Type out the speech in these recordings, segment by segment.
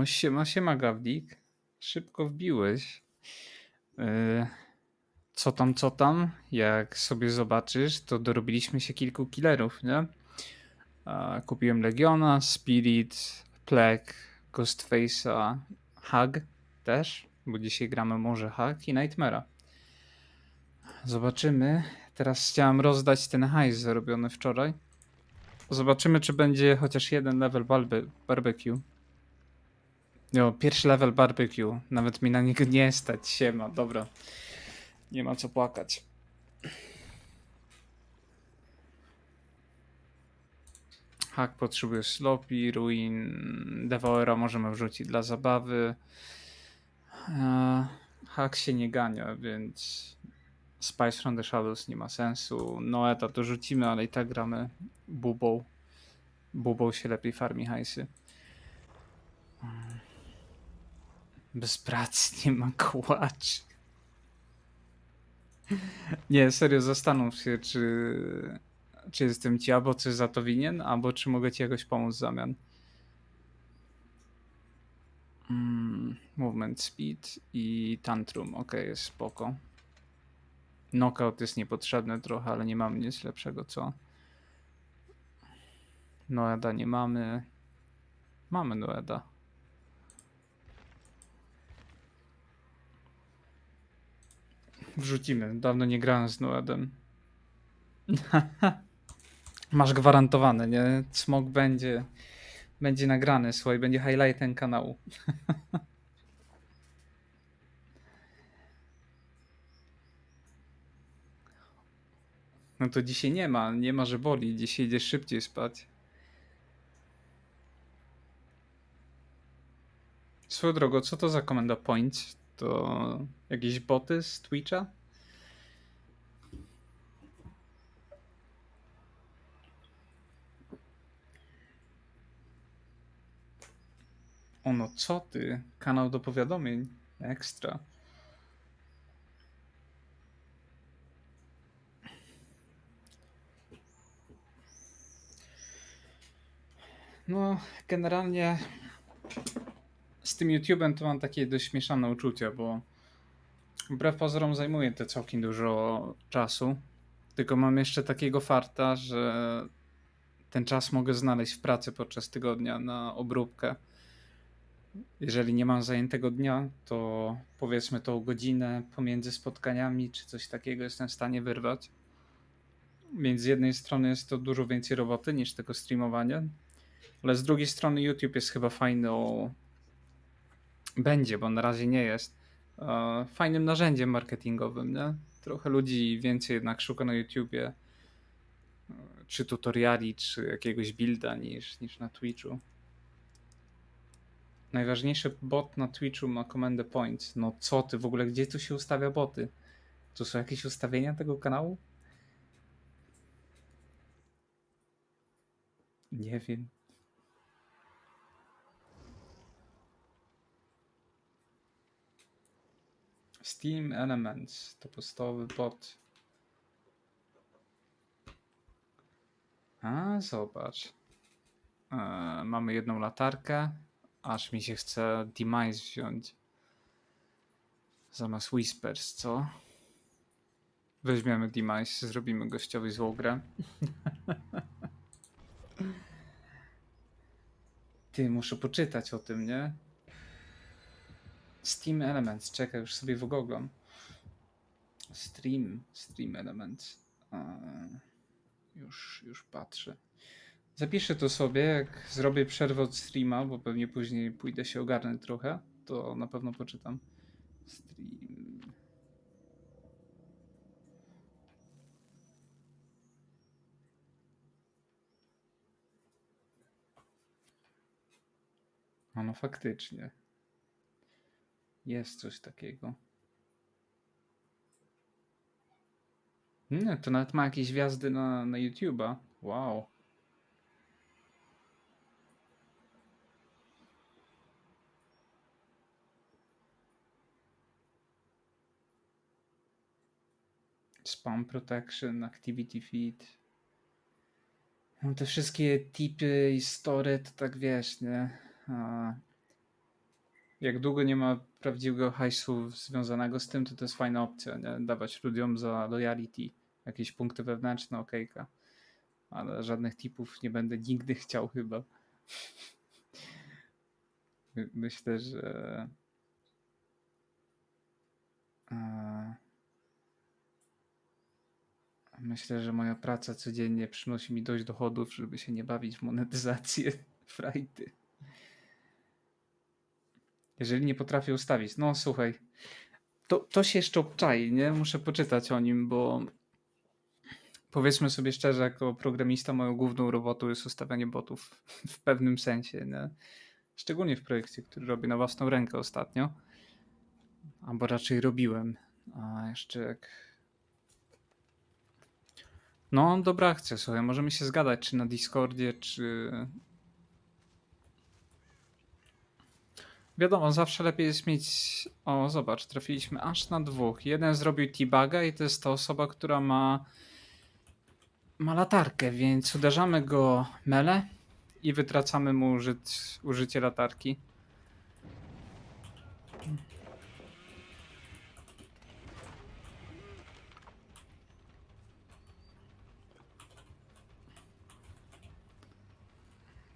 O, siema, siema, Gawdik. Szybko wbiłeś. Yy, co tam, co tam? Jak sobie zobaczysz, to dorobiliśmy się kilku killerów, nie? Kupiłem Legiona, Spirit, Plague, Ghostface'a, Hug też, bo dzisiaj gramy może Hug i Nightmare'a. Zobaczymy. Teraz chciałem rozdać ten hajs zarobiony wczoraj. Zobaczymy, czy będzie chociaż jeden level barbe- barbecue. Jo, pierwszy level barbecue. Nawet mi na niego nie stać. Siema, dobra. Nie ma co płakać. Hak potrzebuje sloppy, ruin, devoura możemy wrzucić dla zabawy. Eee, Hak się nie gania, więc Spice from the Shadows nie ma sensu. Noeta to rzucimy, ale i tak gramy bubą. Bubą się lepiej farmi hajsy. Bez pracy nie ma kołaczy. Nie, serio, zastanów się, czy, czy jestem ci albo coś za to winien, albo czy mogę ci jakoś pomóc w zamian. Mm, movement speed i tantrum, ok, jest spoko. Knockout jest niepotrzebny trochę, ale nie mamy nic lepszego, co? Noeda nie mamy. Mamy Noeda. Wrzucimy. Dawno nie grałem z Noedem. Masz gwarantowane, nie? Smok będzie będzie nagrany, słuchaj, będzie highlightem kanału. No to dzisiaj nie ma, nie ma, że boli. Dzisiaj idziesz szybciej spać. Swoją drogą, co to za komenda point? To jakieś boty z Twitcha? Ono, co ty? Kanał do powiadomień. Ekstra. No, generalnie tym YouTube'em to mam takie dość mieszane uczucia, bo wbrew pozorom zajmuje to całkiem dużo czasu. Tylko mam jeszcze takiego farta, że ten czas mogę znaleźć w pracy podczas tygodnia na obróbkę. Jeżeli nie mam zajętego dnia, to powiedzmy tą godzinę pomiędzy spotkaniami czy coś takiego jestem w stanie wyrwać. Więc z jednej strony jest to dużo więcej roboty niż tylko streamowanie, ale z drugiej strony YouTube jest chyba fajną. Będzie, bo na razie nie jest. e, Fajnym narzędziem marketingowym, nie? Trochę ludzi więcej jednak szuka na YouTubie e, czy tutoriali, czy jakiegoś builda niż, niż na Twitchu. Najważniejszy bot na Twitchu ma komendę point. No co ty w ogóle, gdzie tu się ustawia boty? Tu są jakieś ustawienia tego kanału? Nie wiem. Steam Elements to podstawowy bot. A, zobacz. E, mamy jedną latarkę. Aż mi się chce Demise wziąć. Zamiast Whispers, co? Weźmiemy Demise, zrobimy gościowi złą grę. Ty, muszę poczytać o tym, nie? Steam Elements, czekaj, już sobie wygooglam. Stream, Stream Elements. Już, już patrzę. Zapiszę to sobie, jak zrobię przerwę od streama, bo pewnie później pójdę się ogarnąć trochę, to na pewno poczytam. Stream. A no faktycznie. Jest coś takiego. Nie, to nawet ma jakieś gwiazdy na, na YouTube'a. Wow. Spam protection, activity feed. No te wszystkie tipy i story to tak wiesz, nie? A, jak długo nie ma prawdziwego hajsu związanego z tym, to to jest fajna opcja, nie? Dawać ludziom za loyalty jakieś punkty wewnętrzne, okejka. Ale żadnych tipów nie będę nigdy chciał chyba. My- Myślę, że... e, Myślę, że moja praca codziennie przynosi mi dość dochodów, żeby się nie bawić w monetyzację frajdy. Jeżeli nie potrafię ustawić. No słuchaj, to, to się jeszcze obczai, nie? Muszę poczytać o nim, bo powiedzmy sobie szczerze, jako programista moją główną robotą jest ustawianie botów w pewnym sensie, nie? Szczególnie w projekcie, który robię na własną rękę ostatnio. Albo raczej robiłem. A jeszcze jak no, dobra akcja, słuchaj, możemy się zgadać, czy na Discordzie, czy... Wiadomo, zawsze lepiej jest mieć... O, zobacz, trafiliśmy aż na dwóch. Jeden zrobił T-Baga i to jest ta osoba, która ma... Ma latarkę, więc uderzamy go mele i wytracamy mu użyć, użycie latarki.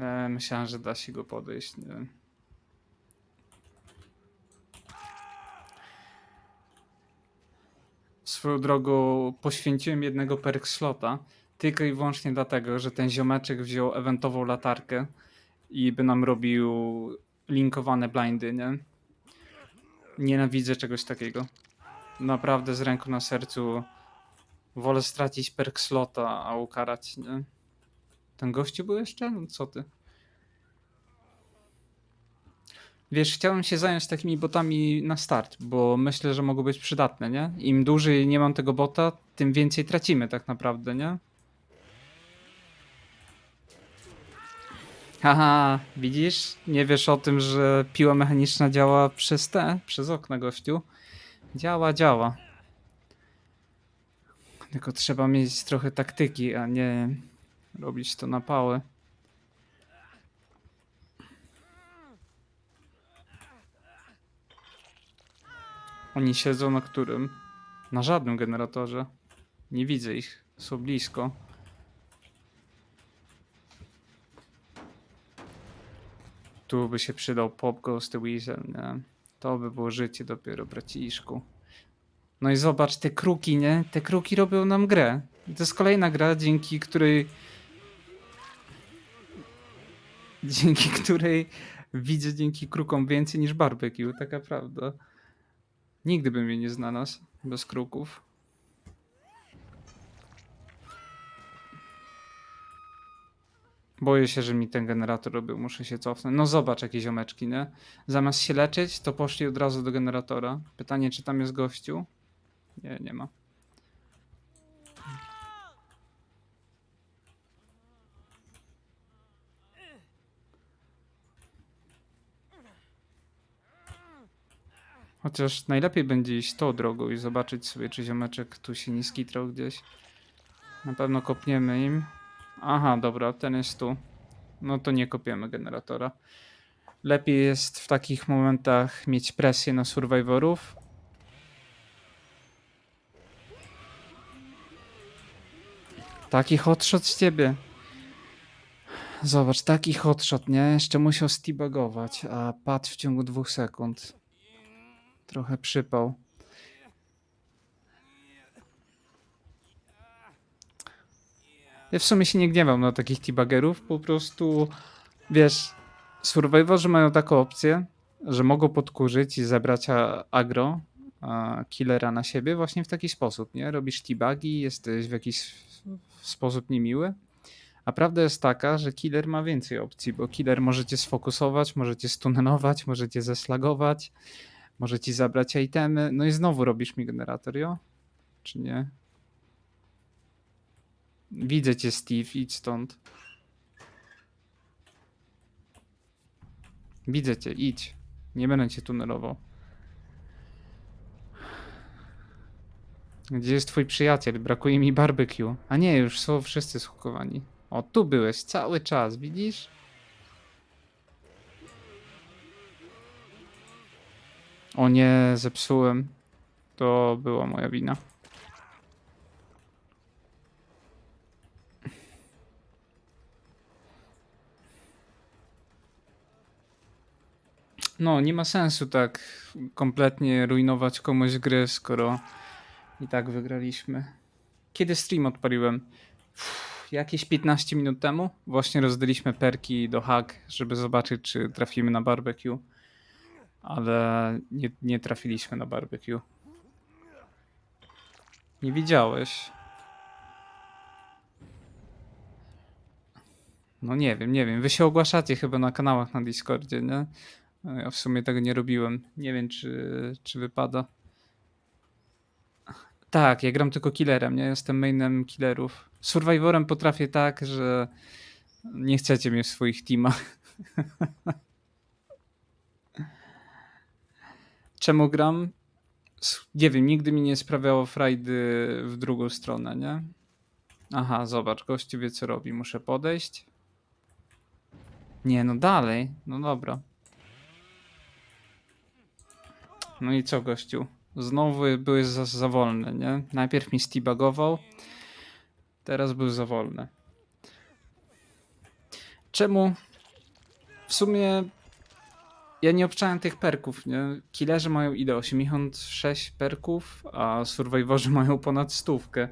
E, myślałem, że da się go podejść. Nie. wiem. Swoją drogą poświęciłem jednego perk slota tylko i wyłącznie dlatego, że ten ziomeczek wziął eventową latarkę i by nam robił linkowane blindy, nie? Nienawidzę czegoś takiego. Naprawdę z ręką na sercu wolę stracić perk slota, a ukarać, nie? Ten gościu był jeszcze? No co ty? Wiesz, chciałem się zająć takimi botami na start, bo myślę, że mogą być przydatne, nie? Im dłużej nie mam tego bota, tym więcej tracimy tak naprawdę, nie? Haha, widzisz? Nie wiesz o tym, że piła mechaniczna działa przez te, przez okna, gościu. Działa, działa. Tylko trzeba mieć trochę taktyki, a nie robić to na pałę. Oni siedzą na którym? Na żadnym generatorze. Nie widzę ich. Są blisko. Tu by się przydał Pop Ghost Weasel, nie? To by było życie dopiero, braciszku. No i zobacz, te kruki, nie? Te kruki robią nam grę. To jest kolejna gra, dzięki której... Dzięki której widzę dzięki krukom więcej niż barbecue, taka prawda. Nigdy bym jej nie znalazł bez kruków. Boję się, że mi ten generator robił, muszę się cofnąć. No zobacz, jakie ziomeczki, nie? Zamiast się leczyć, to poszli od razu do generatora. Pytanie, czy tam jest gościu? Nie, nie ma. Chociaż najlepiej będzie iść tą drogą i zobaczyć sobie, czy ziomeczek tu się nie skitrał gdzieś. Na pewno kopniemy im. Aha, dobra, ten jest tu. No to nie kopiemy generatora. Lepiej jest w takich momentach mieć presję na survivorów. Taki hotshot z ciebie. Zobacz, taki hotshot, nie? Jeszcze musiał steabagować, a padł w ciągu dwóch sekund. Trochę przypał. Ja w sumie się nie gniewam na takich teabagerów, po prostu wiesz, survivorzy mają taką opcję, że mogą podkurzyć i zebrać a- agro killera na siebie właśnie w taki sposób, nie? Robisz teabagi, jesteś w jakiś sposób niemiły, a prawda jest taka, że killer ma więcej opcji, bo killer może cię sfokusować, może cię stunelować, może cię zeslagować, może ci zabrać itemy, no i znowu robisz mi generator, jo? Czy nie? Widzę cię, Steve, idź stąd. Widzę cię, idź. Nie będę cię tunelował. Gdzie jest twój przyjaciel? Brakuje mi barbecue. A nie, już są wszyscy schukowani. O, tu byłeś cały czas, widzisz? O nie, zepsułem. To była moja wina. No, nie ma sensu tak kompletnie rujnować komuś gry, skoro i tak wygraliśmy. Kiedy stream odpaliłem? Uff, jakieś 15 minut temu. Właśnie rozdaliśmy perki do hack, żeby zobaczyć, czy trafimy na barbecue. Ale nie, nie trafiliśmy na barbecue. Nie widziałeś. No nie wiem, nie wiem. Wy się ogłaszacie chyba na kanałach na Discordzie, nie? A Ja w sumie tego nie robiłem. Nie wiem, czy, czy wypada. Tak, ja gram tylko killerem, nie? Jestem mainem killerów. Survivorem potrafię tak, że nie chcecie mnie w swoich teamach. Czemu gram? Nie wiem, nigdy mi nie sprawiało frajdy w drugą stronę, nie? Aha, zobacz, gościu wie co robi. Muszę podejść. Nie, no dalej. No dobra. No i co, gościu? Znowu były za, za nie? Najpierw mi steabagował, teraz był za wolny. Czemu? W sumie ja nie obczałem tych perków, nie? Killerzy mają ile? 86 perków, a survivorzy mają ponad stówkę.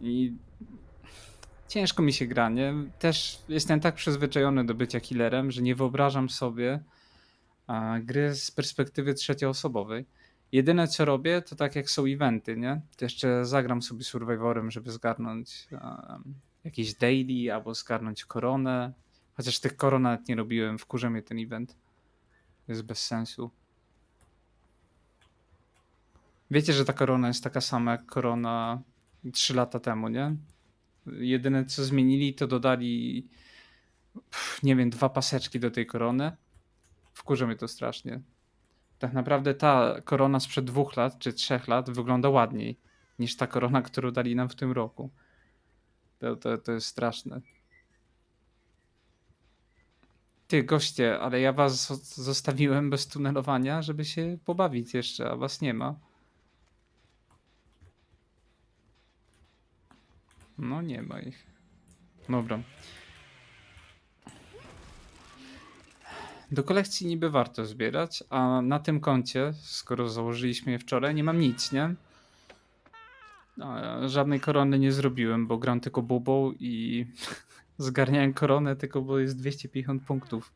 I ciężko mi się gra, nie? Też jestem tak przyzwyczajony do bycia killerem, że nie wyobrażam sobie gry z perspektywy trzecioosobowej. Jedyne co robię, to tak jak są eventy, nie? To jeszcze zagram sobie Survivorem, żeby zgarnąć um, jakiś daily albo zgarnąć koronę. Chociaż tych koron nawet nie robiłem, wkurza mnie ten event. Jest bez sensu. Wiecie, że ta korona jest taka sama jak korona 3 lata temu, nie? Jedyne co zmienili, to dodali nie wiem, dwa paseczki do tej korony. Wkurza mnie to strasznie. Tak naprawdę ta korona sprzed dwóch lat czy trzech lat wygląda ładniej niż ta korona, którą dali nam w tym roku. To, to, to jest straszne. Ty, goście, ale ja was zo- zostawiłem bez tunelowania, żeby się pobawić jeszcze, a was nie ma. No nie ma ich. Dobra. Do kolekcji niby warto zbierać, a na tym koncie, skoro założyliśmy je wczoraj, nie mam nic, nie? Żadnej korony nie zrobiłem, bo gram tylko bubą i zgarniałem koronę tylko, bo jest 250 punktów.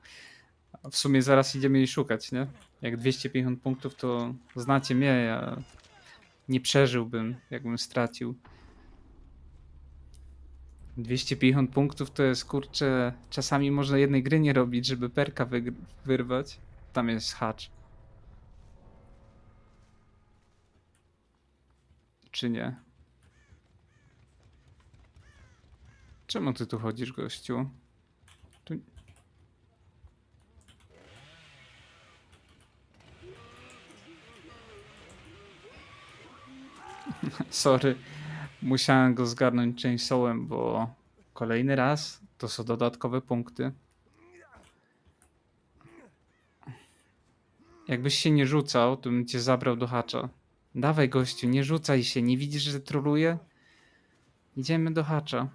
A w sumie zaraz idziemy jej szukać, nie? Jak 250 punktów, to znacie mnie, ja nie przeżyłbym, jakbym stracił. 250 punktów to jest kurczę. Czasami można jednej gry nie robić, żeby perka wyrwać. Tam jest hacz. Czy nie? Czemu ty tu chodzisz, gościu? Tu... Sorry. Musiałem go zgarnąć chainsawem, bo kolejny raz to są dodatkowe punkty. Jakbyś się nie rzucał, to bym cię zabrał do hacza. Dawaj gościu, nie rzucaj się, nie widzisz, że troluję? Idziemy do hacza.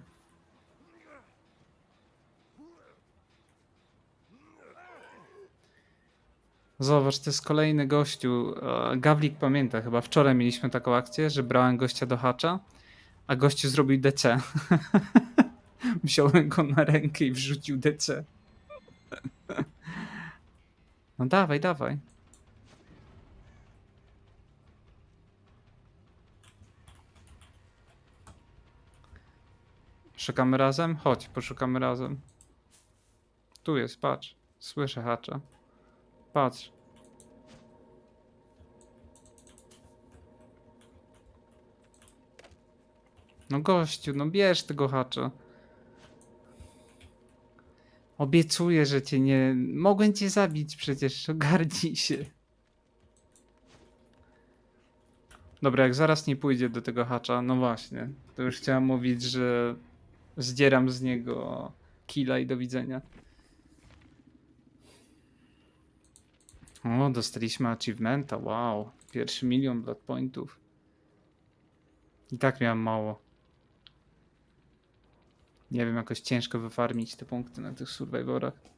Zobacz, to jest kolejny gościu. E, Gawlik pamięta, chyba wczoraj mieliśmy taką akcję, że brałem gościa do hacza, a gościu zrobił DC. Wziąłem go na rękę i wrzucił DC. No dawaj, dawaj. Szukamy razem? Chodź, poszukamy razem. Tu jest, patrz. Słyszę hacza. Patrz. No gościu, no bierz tego hacza. Obiecuję, że cię nie... Mogłem cię zabić przecież, ogarnij się. Dobra, jak zaraz nie pójdzie do tego hacza, no właśnie. To już chciałem mówić, że zdzieram z niego killa i do widzenia. O, dostaliśmy achievementa, wow. Pierwszy milion blood pointów. I tak miałem mało. Nie wiem, jakoś ciężko wyfarmić te punkty na tych survivorach.